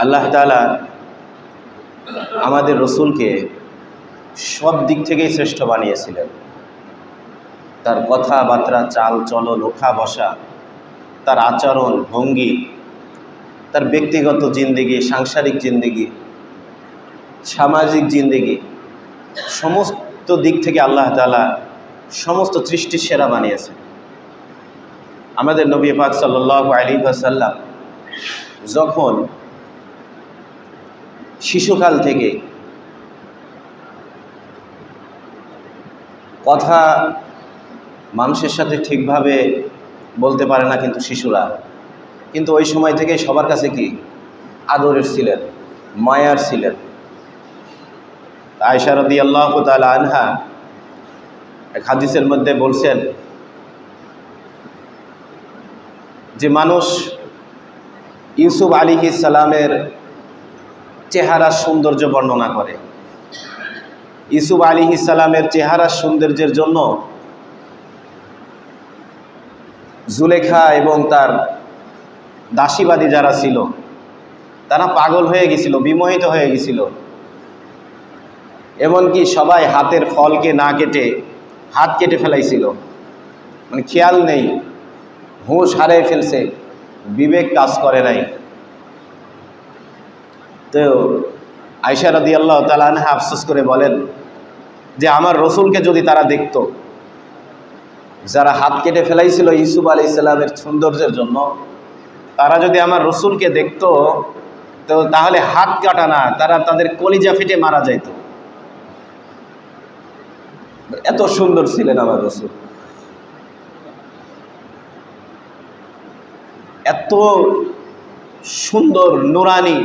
আল্লাহ তালা আমাদের রসুলকে সব দিক থেকেই শ্রেষ্ঠ বানিয়েছিলেন। তার কথাবার্তা, চাল চলন ওঠা বসা, তার আচরণ, ভঙ্গি, তার ব্যক্তিগত জিন্দিগি, সাংসারিক জিন্দিগি, সামাজিক জিন্দিগি, সমস্ত দিক থেকে আল্লাহ তালা সমস্ত সৃষ্টির সেরা বানিয়েছে আমাদের নবী পাক সাল্লাহ আলী সাল্লাম যখন শিশুকাল থেকে। কথা মানুষের সাথে ঠিকভাবে বলতে পারে না কিন্তু শিশুরা। কিন্তু ওই সময় থেকে সবার কাছে কি? আদরের ছিলেন, মায়ার ছিলেন। আয়সা রদি আল্লাহ তাল আনহা এক হাদিসের মধ্যে বলছেন যে, মানুষ ইউসুফ আলী সালামের চেহারার সৌন্দর্য বর্ণনা করে। ইসুফ আলী সালামের চেহারার সৌন্দর্যের জন্য জুলেখা এবং তার দাসীবাদী যারা ছিল, তারা পাগল হয়ে গেছিল, বিমোহিত হয়ে গেছিল। এমনকি সবাই হাতের ফলকে না কেটে হাত কেটে ফেলাইছিল। মানে খেয়াল নেই, হুঁশ হারিয়ে ফেলছে, বিবেক কাজ করে নাই। তো আয়সা রদি আল্লাহ তালানহা আফসোস করে বলেন যে আমার রসুলকে যদি তারা দেখত, যারা হাত কেটে ফেলাইছিল ইসুফ আলি ইসলামের সৌন্দর্যের জন্য, তারা যদি আমার রসুলকে দেখত, তো তাহলে হাত কাটা না, তারা তাদের কলিজা ফেটে মারা যাইত। এত সুন্দর ছিলেন আমার রসুল। এত সুন্দর, নুরানি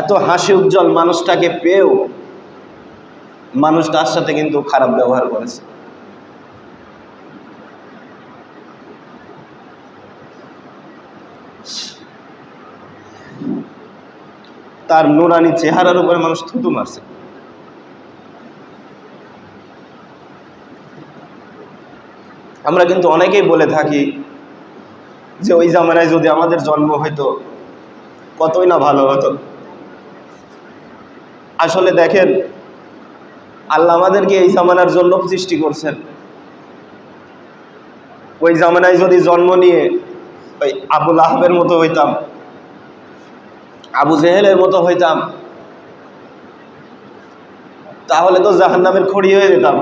এত হাসি উজ্জ্বল মানুষটাকে পেয়েও মানুষ তার সাথে কিন্তু খারাপ ব্যবহার করেছে। তার নুরানি চেহারার উপরে মানুষ থুতু মারছে। আমরা কিন্তু অনেকেই বলে থাকি যে ওই জামানায় যদি আমাদের জন্ম হইতো, কতই না ভালো হতো। আসলে দেখেন, আল্লাহ আমাদেরকে এই জামানার জন্য সৃষ্টি করছেন। ওই জামানায় যদি জন্ম নিয়ে ওই আবুল আহবের মতো হইতাম, আবু জেহেলের মতো হইতাম, তাহলে তো জাহান্নামের খড়ি হয়ে যেতাম।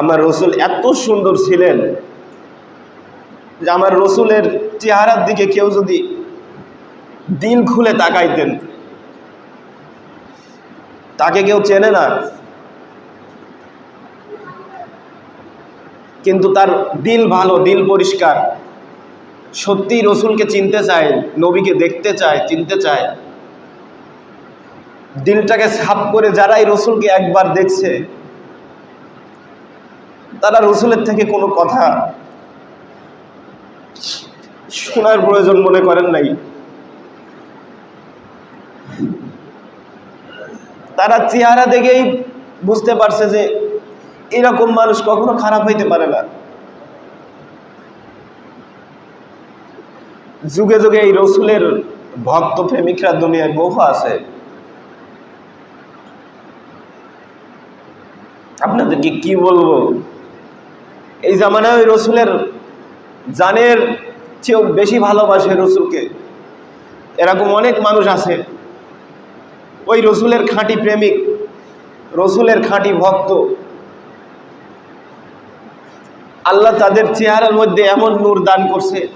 আমার রসুল এত সুন্দর ছিলেন যে আমার রসুলের চেহারার দিকে কেউ যদি দিল খুলে তাকাইতেন। তাকে কেউ চেনে না। কিন্তু তার দিল ভালো, দিল পরিষ্কার। সত্যি রসুলকে চিনতে চায়, নবীকে দেখতে চায়, চিনতে চায়। দিলটাকে সাফ করে যারাই রসুলকে একবার দেখছে, তারা রসুলের থেকে কোনো কথা শোনার প্রয়োজন মনে করেন নাই। তারা চেহারা দেখেই বুঝতে পারছে যে এরকম মানুষ কখনো খারাপ হইতে পারে না। যুগে যুগে এই রসুলের ভক্ত প্রেমিকরা দুনিয়ায় বহু আছে। আপনাদেরকে কি বলব? এই জামানায় ওই রসুলের জানের চেয়েও বেশি ভালোবাসে রসুলকে। এরকম অনেক মানুষ আছে। ওই রসুলের খাঁটি প্রেমিক, রসুলের খাঁটি ভক্ত। আল্লাহ তাদের চেহারার মধ্যে এমন নূর দান করছে।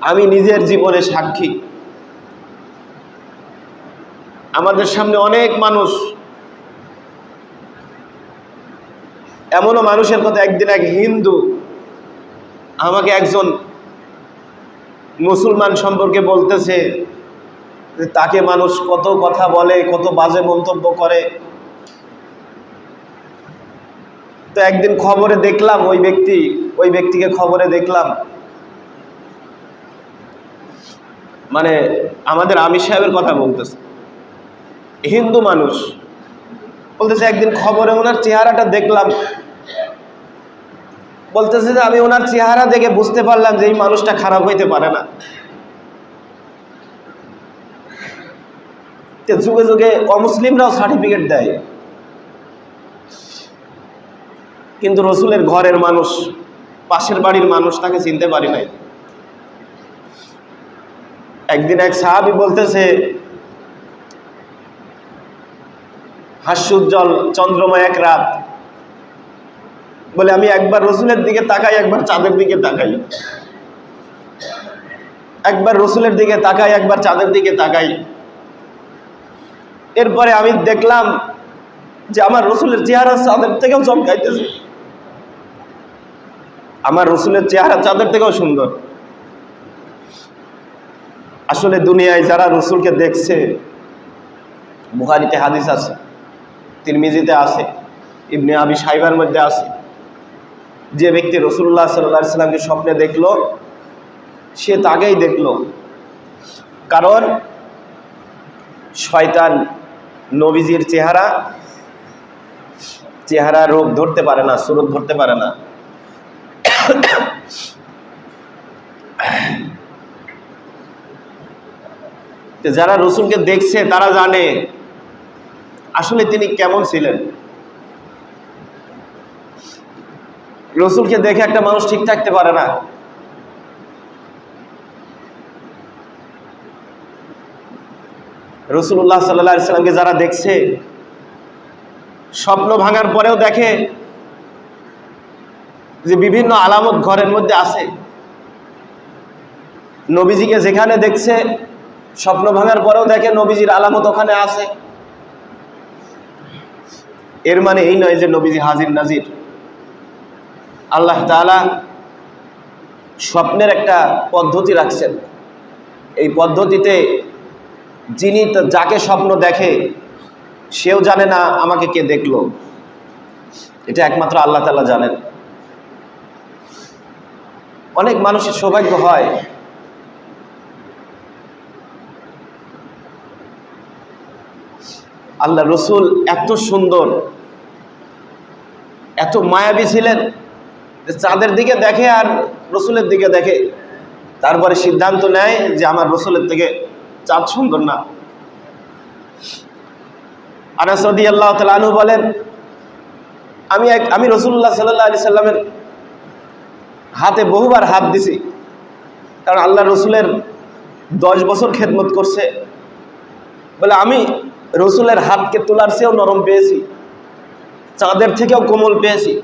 আমি নিজের জীবনে সাক্ষী। আমাদের সামনে অনেক মানুষ, এমনও মানুষের কথা একদিন এক হিন্দু আমাকে একজন মুসলমান সম্পর্কে বলতেছে তাকে মানুষ কত কথা বলে, কত বাজে মন্তব্য করে। তো একদিন খবরে দেখলাম ওই ব্যক্তি, ওই ব্যক্তিকে খবরে দেখলাম। মানে আমাদের আমির সাহেবের কথা বলতেছে। হিন্দু মানুষ। বলতেছে একদিন খবরে ওনার চেহারাটা দেখলাম। বলতেছে যে আমি ওনার চেহারা দেখে বুঝতে পারলাম যে এই মানুষটা খারাপ হইতে পারে না। যুগে যুগে অমুসলিমরাও সার্টিফিকেট দেয়। কিন্তু রসুলের ঘরের মানুষ, পাশের বাড়ির মানুষ তাকে চিনতে পারি নাই। একদিন এক সাহাবি বলতেছে, হাস্যোজ্জ্বল, চন্দ্রময় এক রাত বলে, আমি একবার রসুলের দিকে তাকাই, একবার চাঁদের দিকে তাকাই। একবার রসুলের দিকে তাকাই, একবার চাঁদের দিকে তাকাই। এরপরে আমি দেখলাম যে আমার রসুলের চেহারা চাঁদের থেকেও চমকাইতেছে। আমার রসুলের চেহারা চাঁদের থেকেও সুন্দর। আসলে দুনিয়ায় যারা রসুলকে দেখছে বুহারিতে হাদিস আছে, তিরমিজিতে আছে, ইবনে আবি সাইবার মধ্যে আছে যে ব্যক্তি রসুল্লাহ সাল্লাহ সাল্লামকে স্বপ্নে দেখল, সে তাকেই দেখল। কারণ শয়তান নবীজির চেহারা চেহারা রোগ ধরতে পারে না সুরত ধরতে পারে না। যারা রসুলকে দেখছে, তারা জানে আসলে তিনি কেমন ছিলেন। রসুলকে দেখে একটা মানুষ ঠিক থাকতে পারে না। রসুল্লাহ সাল্লা সাল্লামকে যারা দেখছে, স্বপ্ন ভাঙার পরেও দেখে যে বিভিন্ন আলামত ঘরের মধ্যে আছে। নবীজিকে যেখানে দেখছে, স্বপ্ন ভাঙার পরেও দেখে নবীজির আলামত ওখানে আছে। এর মানে এই নয় যে নবীজি হাজির নাজির। আল্লাহ তালা স্বপ্নের একটা পদ্ধতি রাখছেন। এই পদ্ধতিতে যিনি যাকে স্বপ্ন দেখে, সেও জানে না আমাকে কে দেখল। এটা একমাত্র আল্লাহ তালা জানেন। অনেক মানুষের সৌভাগ্য হয়। আল্লাহ রসুল এত সুন্দর, এত মায়াবী ছিলেন। চাঁদের দিকে দেখে আর রসুলের দিকে দেখে। তারপরে সিদ্ধান্ত নেয় যে আমার রসুলের থেকে চাঁদ সুন্দর না। আনাসদি আল্লাহ তালু বলেন, আমি এক, আমি রসুল্লাহ সাল্লাহ আলি সাল্লামের হাতে বহুবার হাত দিছি। কারণ আল্লাহ রসুলের দশ বছর খেদমত করছে। বলে আমি রসুলের হাতকে তোলার চেয়েও নরম পেয়েছি। চাঁদের থেকেও কোমল পেয়েছি।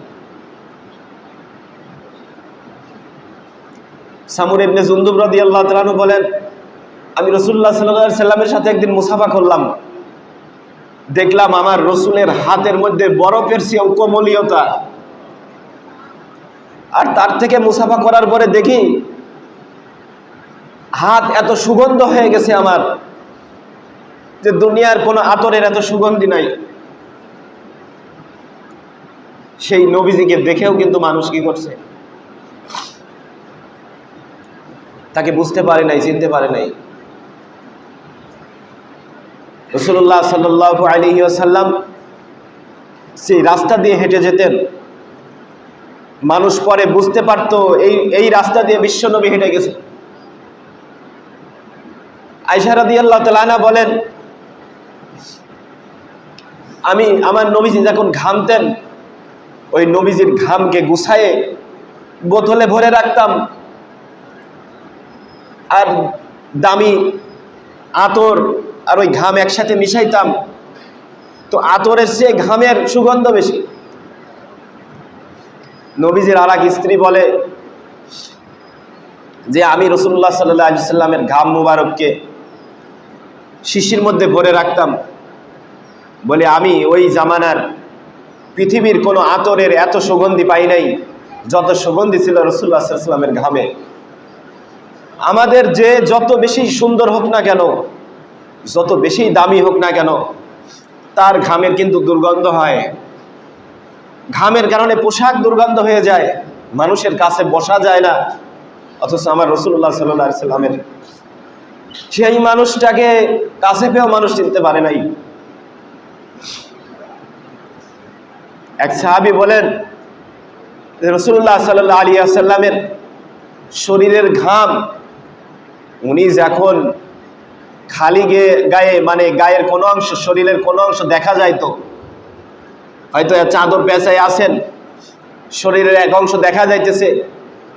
সামুর ইবনে জুন্দুব রদি আল্লাহ তালু বলেন, আমি রসুল্লাহ সাল্লাহ সাল্লামের সাথে একদিন মুসাফা করলাম। দেখলাম আমার রসুলের হাতের মধ্যে বরফের চেয়েও কোমলীয়তা আর তার থেকে মুসাফা করার পরে দেখি, হাত এত সুগন্ধ হয়ে গেছে আমার, যে দুনিয়ার কোনো আতরের এত সুগন্ধি নাই। সেই নবীজিকে দেখেও কিন্তু মানুষ কি করছে? তাকে বুঝতে পারে নাই, চিনতে পারে নাই। রসুল্লাহ সাল্লাহ আলী আসাল্লাম সেই রাস্তা দিয়ে হেঁটে যেতেন। মানুষ পরে বুঝতে পারত এই এই রাস্তা দিয়ে বিশ্বনবী হেঁটে গেছে আইসারাদি আল্লাহ তালানা বলেন, আমি আমার নবীজি যখন ঘামতেন, ওই নবীজির ঘামকে গুছায়ে বোতলে ভরে রাখতাম আর দামি আতর আর ওই ঘাম একসাথে মিশাইতাম, তো আতরের চেয়ে ঘামের সুগন্ধ বেশি। নবীজির আর স্ত্রী বলে যে, আমি রসুল্লাহ সাল্লাহ সাল্লামের ঘাম মুবারককে শিশির মধ্যে ভরে রাখতাম। বলে, আমি ওই জামানার পৃথিবীর কোনো আতরের এত সুগন্ধি পাই নাই, যত সুগন্ধি ছিল রসুল্লাহ সাল্লামের ঘামে। আমাদের যে যত বেশি সুন্দর হোক না কেন, যত বেশি দামি হোক না কেন, তার ঘামের কিন্তু দুর্গন্ধ হয়। ঘামের কারণে পোশাক দুর্গন্ধ হয়ে যায়, মানুষের কাছে বসা যায় না। অথচ আমার রসুল্লাহ সাল্লাহ সাল্লামের সেই মানুষটাকে কাছে পেয়েও মানুষ চিনতে পারে নাই। এক সাহাবি বলেন রসুল্লাহ সাল্লাহ আলী আসাল্লামের শরীরের ঘাম উনি যখন খালি গায়ে মানে গায়ের কোনো অংশ, শরীরের কোনো অংশ দেখা যায় তো, হয়তো চাদর পেঁচায় আসেন শরীরের এক অংশ দেখা যাইতেছে,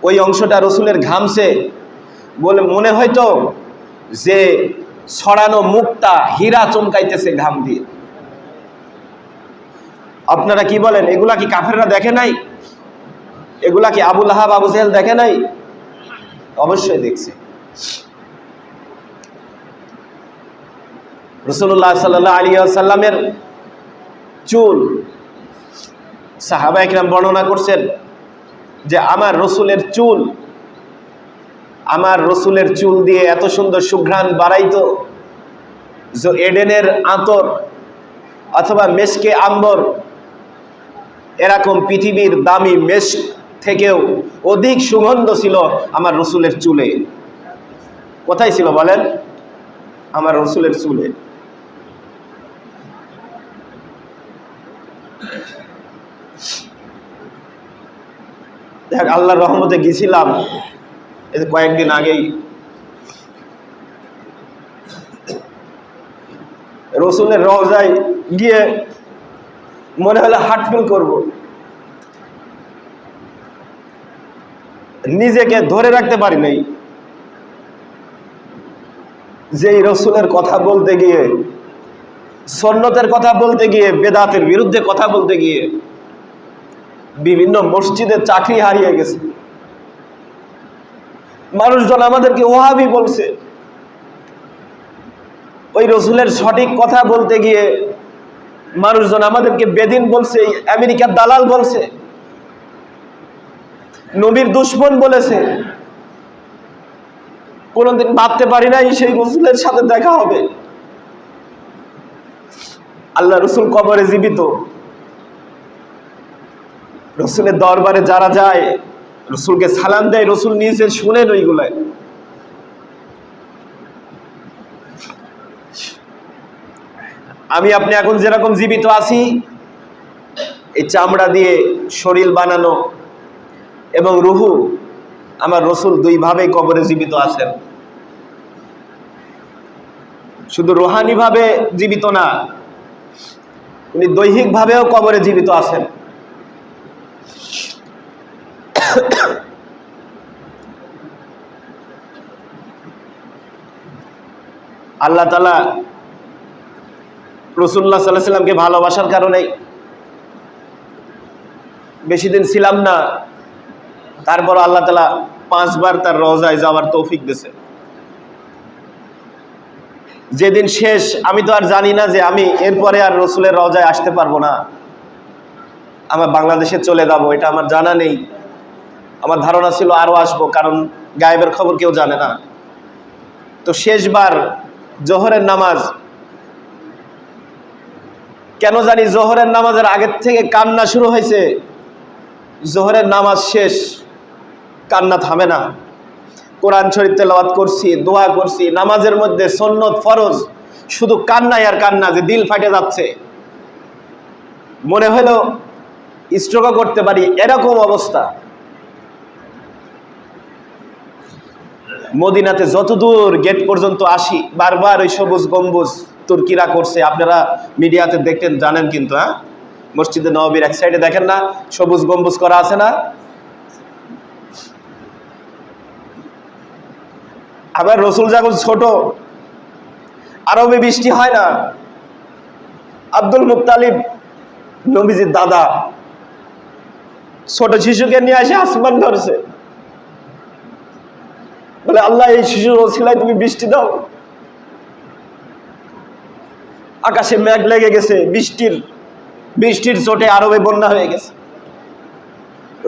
ওই অংশটা রসুলের ঘামছে, বলে মনে হয়তো যে ছড়ানো মুখটা হীরা চমকাইতেছে ঘাম দিয়ে। আপনারা কি বলেন, এগুলা কি কাফেররা দেখে নাই? এগুলা কি আবুল আহাব, আবু সেহেল দেখে নাই? অবশ্যই দেখছে। রসুল্লাহ সাল্লাহ আলী আসাল্লামের চুল। সাহাবা একরাম বর্ণনা করছেন যে আমার রসুলের চুল, আমার রসুলের চুল দিয়ে এত সুন্দর সুঘ্রাণ বাড়াইতো যে এডেনের আতর অথবা মেসকে আম্বর এরকম পৃথিবীর দামি মেস থেকেও অধিক সুগন্ধ ছিল আমার রসুলের চুলে। কোথায় ছিল বলেন? আমার রসুলের চুলে। দেখ আল্লাহর রহমতে গেছিলাম। এই কয়েকদিন আগেই। রসুলের রওজায় গিয়ে মনে হলে হাটফিল করব। নিজেকে ধরে রাখতে পারি নাই। যে রসুলের কথা বলতে গিয়ে, সন্ন্যতের কথা বলতে গিয়ে, বেদাতের বিরুদ্ধে কথা বলতে গিয়ে বিভিন্ন মসজিদের চাকরি হারিয়ে গেছে। মানুষজন আমাদেরকে ওহাবি বলছে। ওই রসুলের সঠিক কথা বলতে গিয়ে মানুষজন আমাদেরকে বেদিন বলছে, আমেরিকার দালাল বলছে। নবীর দুশ্মন বলেছে। কোনোদিন ভাবতে পারি নাই সেই রসুলের সাথে দেখা হবে। আল্লাহ রসুল কবরে জীবিত। রসুলের দরবারে যারা যায়, রসুলকে সালাম দেয়, রসুল নিজে শুনেন ওইগুলায়। আমি আপনি এখন যেরকম জীবিত আছি, এই চামড়া দিয়ে শরীর বানানো এবং রুহু, আমার রসুল দুইভাবেই কবরে জীবিত আছেন। শুধু রোহানিভাবে জীবিত না, উনি দৈহিকভাবেও কবরে জীবিত আছেন। আল্লাহ তালা রসুল্লাহ সাল্লাহ সাল্লামকে ভালোবাসার কারণে বেশি দিন ছিলাম না, তারপর আল্লাহ তালা পাঁচবার তার রজায় যাওয়ার তৌফিক দিয়েছে। যেদিন শেষ, আমি তো আর জানি না যে আমি এরপরে আর রসুলের রজায় আসতে পারব না। আমার বাংলাদেশে চলে যাব, এটা আমার জানা নেই। আমার ধারণা ছিল আরও আসব, কারণ গায়েবের খবর কেউ জানে না। তো শেষবার জোহরের নামাজ, কেন জানি জোহরের নামাজের আগের থেকে কান্না শুরু হয়েছে। জোহরের নামাজ শেষ, কান্না থামে না। কোরআন শরীফ তেলাওয়াত করছি, দোয়া করছি, নামাজের মধ্যে সন্নত ফরজ, শুধু কান্নাই আর কান্না যে দিল ফাটে যাচ্ছে। মনে হলো স্ট্রোকও করতে পারি, এরকম অবস্থা। মদিনাতে যতদূর গেট পর্যন্ত আসি, বারবার ওই সবুজ গম্বুজ তুর্কিরা করছে। আপনারা মিডিয়াতে দেখতেন, জানেন কিন্তু হ্যাঁ? মসজিদে নবীর এক সাইডে দেখেন না, সবুজ গম্বুজ করা আছে না? আবার রসুল যখন ছোট, আরবে বৃষ্টি হয় না, আব্দুল মুক্তালিব নবীজির দাদা, ছোট শিশুকে নিয়ে আসে আসমান ধরছে। বলে, আল্লাহ, এই শিশুর ওসিলায় তুমি বৃষ্টি দাও। আকাশে মেঘ লেগে গেছে, বৃষ্টির বৃষ্টির চোটে আরবে বন্যা হয়ে গেছে।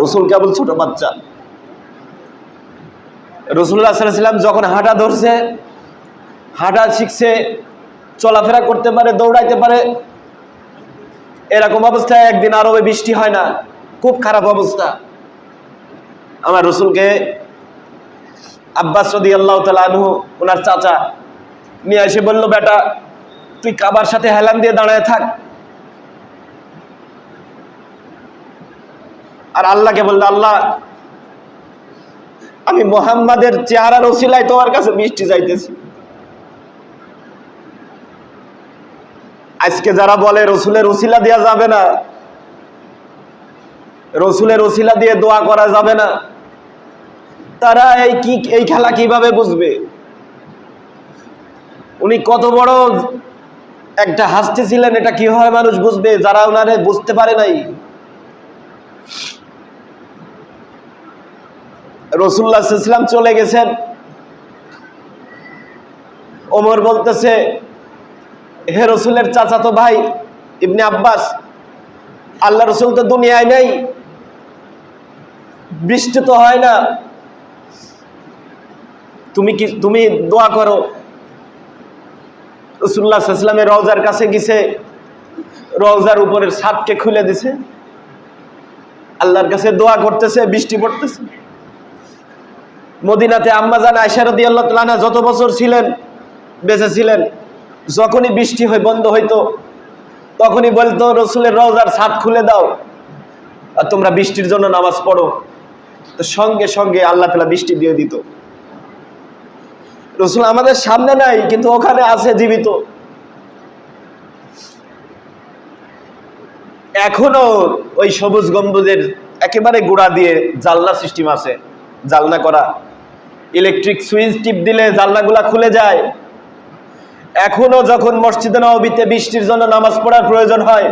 রসুল কেবল ছোট বাচ্চা। রসুল্লাহ সাল্লাম যখন হাঁটা ধরছে, হাঁটা শিখছে, চলাফেরা করতে পারে, দৌড়াইতে পারে, এরকম অবস্থায় একদিন আরবে বৃষ্টি হয় না, খুব খারাপ অবস্থা। আমার রসুলকে আব্বাস রদি আল্লাহ তালু ওনার চাচা, নিয়ে এসে বলল, বেটা, তুই কাবার সাথে হেলান দিয়ে দাঁড়ায় থাক। আর আল্লাহকে বলল, আল্লাহ, আমি মোহাম্মদের চেহারার ওসিলায় তোমার কাছে মিষ্টি যাইতেছি আজকে যারা বলে, রসুলের ওসিলা দেওয়া যাবে না, রসুলের ওসিলা দিয়ে দোয়া করা যাবে না। তারা এই কি, এই খেলা কীভাবে বুঝবে? উনি কত বড় একটা হাসতে ছিলেন, এটা কীভাবে মানুষ বুঝবে? যারা ওনারে বুঝতে পারে নাই। রসুল্লাহ ইসলাম চলে গেছেন। ওমর বলতেছে, হে রসুলের চাচাতো ভাই ইবনে আব্বাস আল্লাহ রসুল তো দুনিয়ায় নেই। বৃষ্টি তো হয় না। তুমি কি তুমি দোয়া করো? রসুল্লাহ ইসলামের রওজার কাছে গেছে রওজার উপরের ছাদকে খুলে দিছে। আল্লাহর কাছে দোয়া করতেছে, বৃষ্টি পড়তেছে। মদিনাতে আম্মাজান আয়সারদি আল্লাহ তালানা যত বছর ছিলেন বেঁচে ছিলেন যখনই বৃষ্টি হয়, বন্ধ হইতো, তখনই বলতো, রসুলের রওজার ছাদ খুলে দাও, আর তোমরা বৃষ্টির জন্য নামাজ পড়ো। তো সঙ্গে সঙ্গে আল্লাহ তালা বৃষ্টি দিয়ে দিত। রসুল আমাদের সামনে নাই, কিন্তু ওখানে আছে জীবিত। এখনও ওই সবুজ গম্বুজের একেবারে গোড়া দিয়ে জালনা সিস্টেম আছে, জালনা করা। ইলেকট্রিক সুইচ টিপ দিলে জালনাগুলা খুলে যায়। এখনও যখন মসজিদে নবীতে বৃষ্টির জন্য নামাজ পড়ার প্রয়োজন হয়,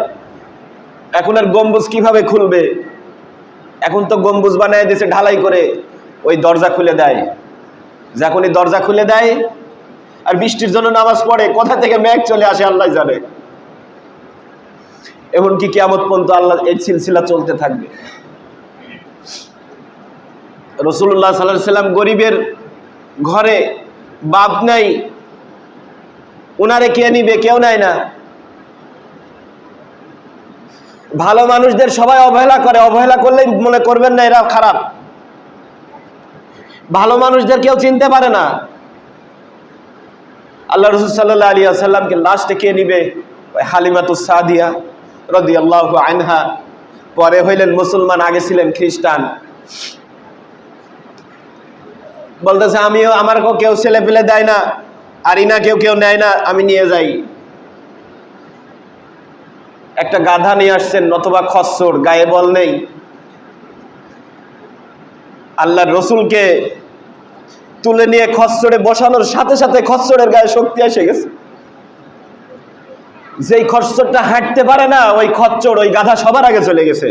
এখন আর গম্বুজ কীভাবে খুলবে? এখন তো গম্বুজ বানায় দিয়েছে ঢালাই করে, ওই দরজা খুলে দেয়। যখনই দরজা খুলে দেয় আর বৃষ্টির জন্য নামাজ পড়ে, কোথা থেকে মেঘ চলে আসে আল্লাহ জানে। এমনকি কেমন পর্যন্ত আল্লাহ এই সিলসিলা চলতে থাকবে। রসুল্লাহ সাল্লাহ সাল্লাম গরিবের ঘরে বাপ নাই, উনারে কে নিবে, কেউ নাই না। ভালো মানুষদের সবাই অবহেলা করে, অবহেলা করলেই মনে করবেন না এরা খারাপ। ভালো মানুষদের কেউ চিনতে পারে না। আল্লাহ রসুল সাল্লাহ আলী আসাল্লামকে লাস্টে কে নিবে? ওই হালিমাতুস সাদিয়া রদি আল্লাহ আইনহা পরে হইলেন মুসলমান, আগে ছিলেন খ্রিস্টান। বলতেছে, আমিও আমার কেউ ছেলে পেলে দেয় না, আর ইনা কেউ কেউ নেয় না, আমি নিয়ে যাই। একটা গাধা নিয়ে আসছেন, নতবা খচ্চর, গায়ে বল নেই। আল্লাহর রসুলকে তুলে নিয়ে খচ্চরে বসানোর সাথে সাথে খচ্চরের গায়ে শক্তি এসে গেছে। যেই খচ্চরটা হাঁটতে পারে না, ওই খচ্চর ওই গাধা সবার আগে চলে গেছে।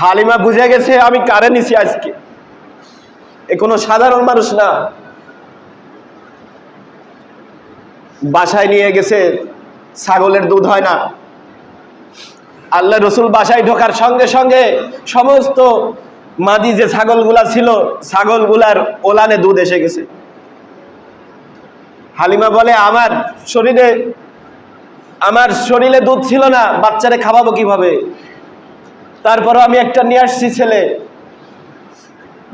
হালিমা বুঝে গেছে, আমি কারে নিছি আজকে? এ কোনো সাধারণ মানুষ না। বাসায় নিয়ে গেছে, ছাগলের দুধ হয় না। আল্লাহ রসুল বাসায় ঢোকার সঙ্গে সঙ্গে সমস্ত মাদি যে ছাগলগুলা ছিল, ছাগলগুলার ওলানে দুধ এসে গেছে। হালিমা বলে, আমার শরীরে আমার শরীরে দুধ ছিল না, বাচ্চারে খাওয়াবো কীভাবে? তারপরও আমি একটা নিয়ে আসছি ছেলে।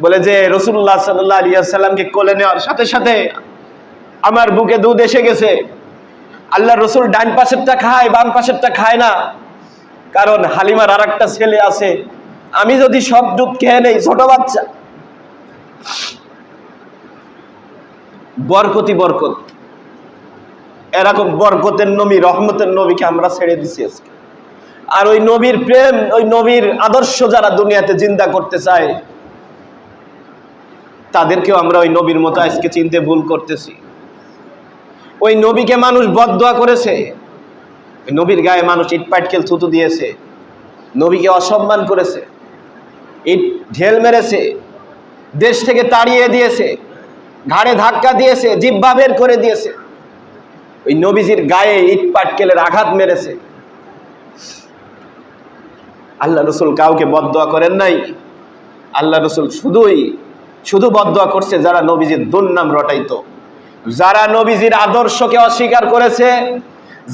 বলে যে, রসুল্লাহ সাল্লাহ আলিয়াল্লামকে কোলে নেওয়ার সাথে সাথে আমার বুকে দুধ এসে গেছে। আল্লাহ রসুল ডান পাশেরটা খায়, বাম পাশেরটা খায় না। কারণ হালিমার আর একটা ছেলে আছে। আমি যদি সব দুধ খেয়ে নেই, ছোট বাচ্চা। বরকতি, বরকত। এরকম বরকতের নবী, রহমতের নবীকে আমরা ছেড়ে দিছি আজকে। আর ওই নবীর প্রেম, ওই নবীর আদর্শ যারা দুনিয়াতে চিন্তা করতে চায়, তাদেরকেও আমরা ওই নবীর মতো আজকে চিনতে ভুল করতেছি। ওই নবীকে মানুষ বদদোয়া করেছে। নবীর গায়ে মানুষ ইট পাটকেল থুতু দিয়েছে। নবীকে অসম্মান করেছে। ইট ঢেল মেরেছে। দেশ থেকে তাড়িয়ে দিয়েছে। ঘাড়ে ধাক্কা দিয়েছে। জিব্বা বের করে দিয়েছে। ওই নবীজির গায়ে ইট পাটকেলের আঘাত মেরেছে। আল্লাহ রসুল কাউকে বদদোয়া করেন নাই। আল্লাহ রসুল শুধুই, শুধু বদদোয়া করছে যারা নবীজির দুর্নাম রটাইতো। যারা নবীজির আদর্শকে অস্বীকার করেছে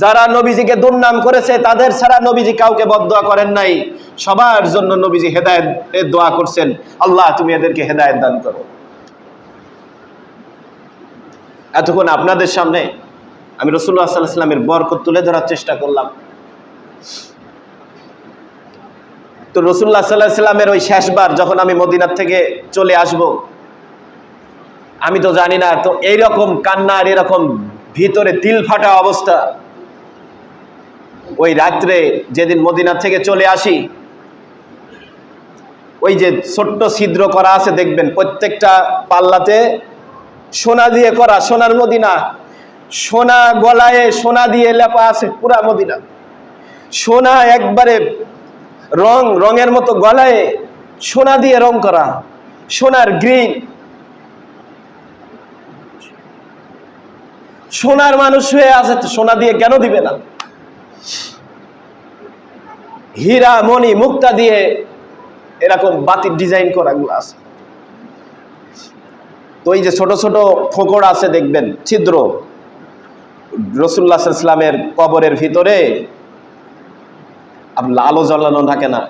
যারা নবীজিকে দুর্নাম করেছে, তাদের ছাড়া নবীজি কাউকে বদদোয়া করেন নাই। সবার জন্য নবীজি হেদায়ত দোয়া করছেন। আল্লাহ, তুমি এদেরকে হেদায়ত দান করো। এতক্ষণ আপনাদের সামনে আমি রসুল্লাহ সাল্লাহ সাল্লামের বরকত তুলে ধরার চেষ্টা করলাম। তো রসুল্লাহ সাল্লাহ সাল্লামের ওই শেষবার যখন আমি মদিনার থেকে চলে আসব, আমি তো জানি না, তো এইরকম কান্নার, এরকম ভিতরে তিল ফাটা অবস্থা। ওই রাত্রে যেদিন মদিনা থেকে চলে আসি, ওই যে ছোট্ট ছিদ্র করা আছে দেখবেন, প্রত্যেকটা পাল্লাতে সোনা দিয়ে করা, সোনার মদিনা। সোনা গলায় সোনা দিয়ে লেপা আছে, পুরা মদিনা। সোনা একবারে রং, রঙের মতো গলায় সোনা দিয়ে রং করা, সোনার গ্রিন। সোনার মানুষ হয়ে আছে, সোনা দিয়ে কেন দিবে না? হীরা, মণি, মুক্তা দিয়ে এরকম বাতির ডিজাইন করাগুলো আছে। তো এই যে ছোট ছোট ফোকড় আছে, দেখবেন, ছিদ্র। রসুল্লাহ ইসলামের কবরের ভিতরে আপনার আলো জ্বালানো থাকে না।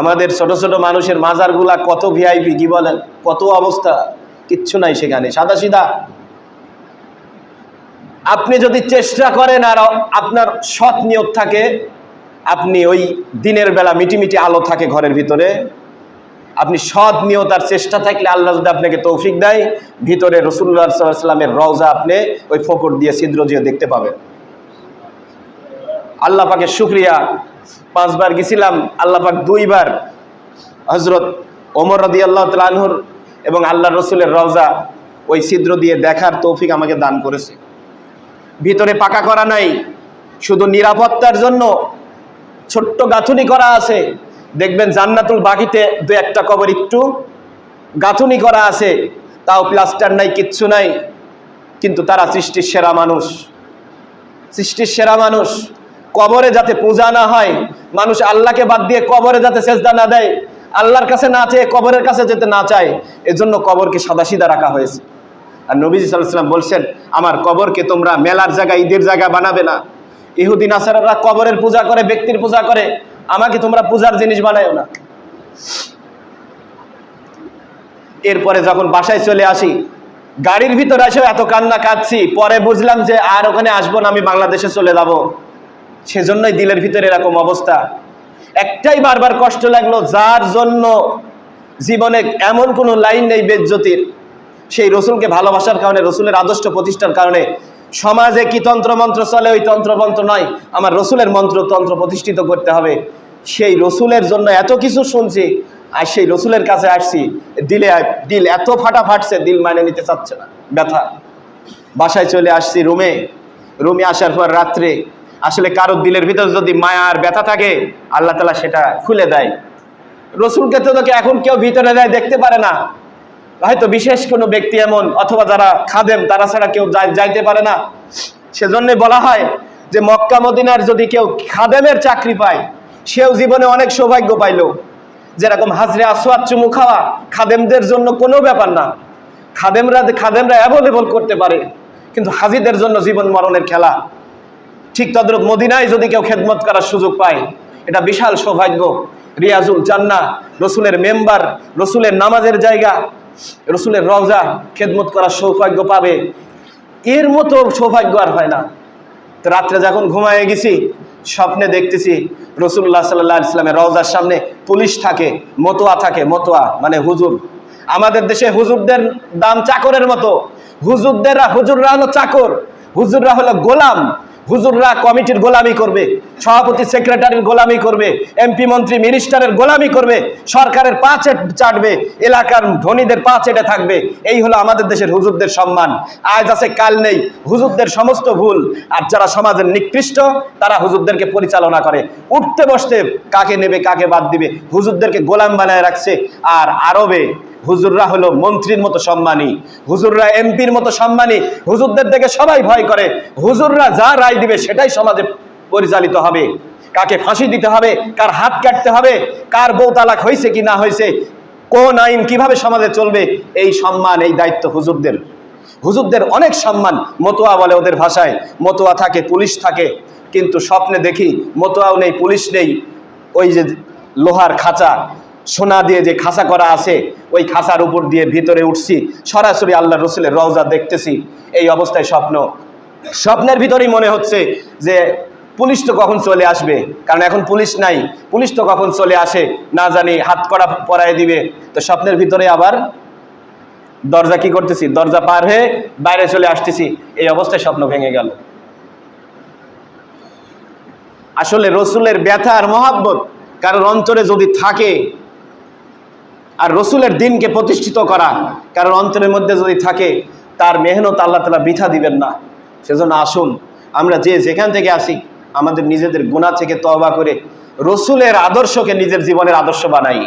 আমাদের ছোট ছোট মানুষের মাজারগুলা কত ভিআইপি কি বলেন? কত অবস্থা? কিচ্ছু নাই সেখানে সাদা সিধা আপনি যদি চেষ্টা করেন আর আপনার সৎ নিয়োগ থাকে আপনি ওই দিনের বেলা মিটিমিটি আলো থাকে ঘরের ভিতরে, আপনি সৎ নিয়তার চেষ্টা থাকলে আল্লাহ যদি আপনাকে তৌফিক দেয়, ভিতরে রসুল্লাহ সাল্লামের রওজা আপনি ওই ফকর দিয়ে, ছিদ্র দিয়ে দেখতে পাবেন। আল্লাহ পাকের শুক্রিয়া। পাঁচবার গেছিলাম, আল্লাহ পাক দুইবার হজরত ওমর রদি আল্লাহ তালহুর এবং আল্লাহ রসুলের রওজা ওই ছিদ্র দিয়ে দেখার তৌফিক আমাকে দান করেছে। ভিতরে পাকা করা নাই, শুধু নিরাপত্তার জন্য ছোট্ট গাঁথুনি করা আছে। দেখবেন জান্নাতুল বাকিতে দু একটা কবর একটু গাঁথুনি করা আছে। তাও প্লাস্টার নাই, কিচ্ছু নাই। কিন্তু তারা সৃষ্টির সেরা মানুষ। সৃষ্টির সেরা মানুষ। কবরে যাতে পূজা না হয়, মানুষ আল্লাহকে বাদ দিয়ে কবরে যাতে সেজদা না দেয়, আল্লাহর কাছে না চেয়ে কবরের কাছে যেতে না চায়, এজন্য কবরকে সাদাসিদা রাখা হয়েছে। আর নবীজি সাল্লাম বলছেন, আমার কবরকে তোমরা মেলার জায়গা ঈদের জায়গা বানাবে না। ইহুদিন আসারারা কবরের পূজা করে, ব্যক্তির পূজা করে, আমাকে তোমরা পূজার জিনিস বানায়ও না। এরপরে যখন বাসায় চলে আসি, গাড়ির ভিতরে এসে এত কান্না কাঁদছি পরে বুঝলাম যে আর ওখানে আসব না, আমি বাংলাদেশে চলে যাব। সেজন্যই দিলের ভিতরে এরকম অবস্থা। একটাই বারবার কষ্ট লাগল, যার জন্য জীবনে এমন কোনো লাইন নেই বেজ্যোতির সেই রসুলকে ভালোবাসার কারণে, রসুলের আদর্শ প্রতিষ্ঠার কারণে সমাজে কি তন্ত্রমন্ত্র চলে, ওই তন্ত্রমন্ত্র নয়। আমার রসুলের মন্ত্র তন্ত্র প্রতিষ্ঠিত করতে হবে। সেই রসুলের জন্য এত কিছু শুনছি, আর সেই রসুলের কাছে আসছি, দিলে, দিল এত ফাটা ফাটছে, দিল মানে নিতে চাচ্ছে না, ব্যথা। বাসায় চলে আসছি রুমে। রুমে আসার পর রাত্রে, আসলে কারোর দিলের ভিতর যদি মায়া আর ব্যথা থাকে, আল্লাহ তালা সেটা খুলে দেয়। রসুলকে তো তোকে এখন কেউ ভিতরে দেয়, দেখতে পারে না। হয়তো বিশেষ কোনো ব্যক্তি এমন অথবা যারা খাদেম, তারা ছাড়া কেউ যাই- যাইতে পারে না। সেজন্যই বলা হয় যে মক্কা, মদিনার যদি কেউ খাদেমের চাকরি পায়, সেও জীবনে অনেক সৌভাগ্য পাইল। যেরকম হাজরে আসোয়াদ চুমু খাওয়া খাদেমদের জন্য কোনো ব্যাপার না। খাদেমরা খাদেমরা অ্যাভেলেবল করতে পারে, কিন্তু হাজিদের জন্য জীবন মরণের খেলা। ঠিক তদ্রুপ মদিনায় যদি কেউ খেদমত করার সুযোগ পায়, এটা বিশাল সৌভাগ্য। রিয়াজুল জান্না রসুলের মেম্বার, রসুলের নামাজের জায়গা রসুলের রওজা খেদমত করার সৌভাগ্য পাবে। এর মতো সৌভাগ্য আর হয় না। তো রাত্রে যখন ঘুমায় গেছি, স্বপ্নে দেখতেছি রসুল্লাহ সাল্লাহ ইসলামের রওজার সামনে পুলিশ থাকে, মতোয়া থাকে, মতোয়া মানে হুজুর। আমাদের দেশে হুজুরদের দাম চাকরের মতো। হুজুরদেররা, হুজুররা হলো চাকর, হুজুররা হলো গোলাম। হুজুররা কমিটির গোলামি করবে, সভাপতি সেক্রেটারির গোলামি করবে এমপি মন্ত্রী মিনিস্টারের গোলামি করবে, সরকারের পা চেট- চাটবে, এলাকার ধনীদের পা চেটে থাকবে। এই হলো আমাদের দেশের হুজুরদের সম্মান। আজ আছে, কাল নেই। হুজুরদের সমস্ত ভুল। আর যারা সমাজের নিকৃষ্ট, তারা হুজুরদেরকে পরিচালনা করে। উঠতে বসতে কাকে নেবে, কাকে বাদ দিবে? হুজুরদেরকে গোলাম বানায় রাখছে। আর আরবে হুজুররা হলো মন্ত্রীর মতো সম্মানী, হুজুররা এমপির মতো সম্মানী, হুজুরদের দেখে সবাই ভয় করে। হুজুররা যা রায় দিবে সেটাই সমাজে পরিচালিত হবে। কাকে ফাঁসি দিতে হবে, কার হাত কাটতে হবে, কার বউ তালাক হয়েছে কি না হয়েছে, কোন আইন কীভাবে সমাজে চলবে, এই সম্মান, এই দায়িত্ব হুজুরদের। হুজুরদের অনেক সম্মান, মতোয়া বলে ওদের ভাষায়, মতোয়া থাকে, পুলিশ থাকে, কিন্তু স্বপ্নে দেখি মতোয়াও নেই, পুলিশ নেই, ওই যে লোহার খাঁচা সোনা দিয়ে যে খাঁচা করা আছে, ওই খাঁচার উপর দিয়ে ভিতরে উঠছি, সরাসরি আল্লাহ রসুলের রওজা দেখতেছি। এই অবস্থায় স্বপ্ন। স্বপ্নের ভিতরেই মনে হচ্ছে যে পুলিশ তো কখন চলে আসবে? কারণ এখন পুলিশ নাই। পুলিশ তো কখন চলে আসে, না জানি, হাত করা পরায় দিবে। তো স্বপ্নের ভিতরে আবার দরজা কি করতেছি? দরজা পার হয়ে বাইরে চলে আসতেছি। এই অবস্থায় স্বপ্ন ভেঙে গেল। আসলে রসুলের ব্যথা আর মহাব্বত কারোর অন্তরে যদি থাকে আর রসুলের দিনকে প্রতিষ্ঠিত করা, কারণ অন্তরের মধ্যে যদি থাকে, তার মেহনত আল্লাহ তালা বৃথা দিবেন না। সেজন্য আসুন, আমরা যে যেখান থেকে আসি, আমাদের নিজেদের গুণা থেকে তবা করে রসুলের আদর্শকে নিজের জীবনের আদর্শ বানাই।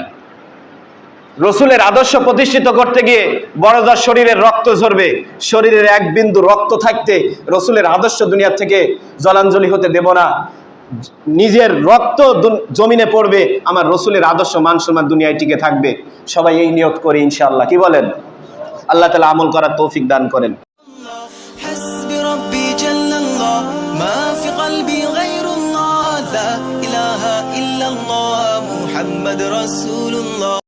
রসুলের আদর্শ প্রতিষ্ঠিত করতে গিয়ে বড় যার শরীরের রক্ত ঝরবে, শরীরের এক বিন্দু রক্ত থাকতে রসুলের আদর্শ দুনিয়ার থেকে জলাঞ্জলি হতে দেব না। নিজের রক্ত দুন- জমিনে পড়বে আমার রসুলের আদর্শ মান সম্মান দুনিয়ায় টিকে থাকবে সবাই এই নিয়ত করি ইনশাআল্লাহ কি বলেন আল্লাহ তালা আমল করার তৌফিক দান করেন حسبي ربي جل الله ما في قلبي غير الله لا إله إلا الله محمد رسول الله